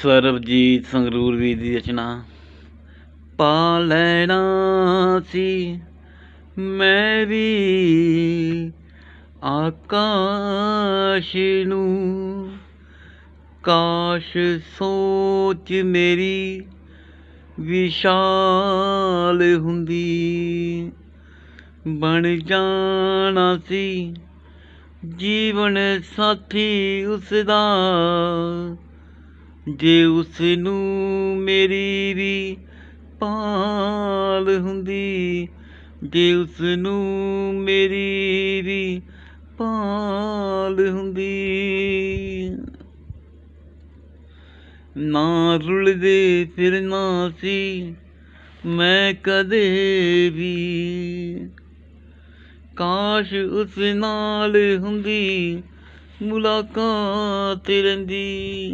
ਸਰਬਜੀਤ ਸੰਗਰੂਰ ਵੀ ਦੀ ਰਚਨਾ। ਪਾ ਲੈਣਾ ਸੀ ਮੈਂ ਵੀ ਆਕਾਸ਼ ਨੂੰ। ਕਾਸ਼ ਸੋਚ ਮੇਰੀ ਵਿਸ਼ਾਲ ਹੁੰਦੀ। ਬਣ ਜਾਣਾ ਸੀ ਜੀਵਨ ਸਾਥੀ ਉਸ ਦਾ ਜੇ ਉਸ ਨੂੰ ਮੇਰੀ ਵੀ ਪਾਲ ਹੁੰਦੀ, ਜੇ ਉਸ ਨੂੰ ਮੇਰੀ ਵੀ ਪਾਲ ਹੁੰਦੀ। ਨਾ ਰੁਲਦੇ ਫਿਰਨਾ ਸੀ ਮੈਂ ਕਦੇ ਵੀ। ਕਾਸ਼ ਉਸ ਨਾਲ ਹੁੰਦੀ, ਮੁਲਾਕਾਤ ਰਹਿੰਦੀ।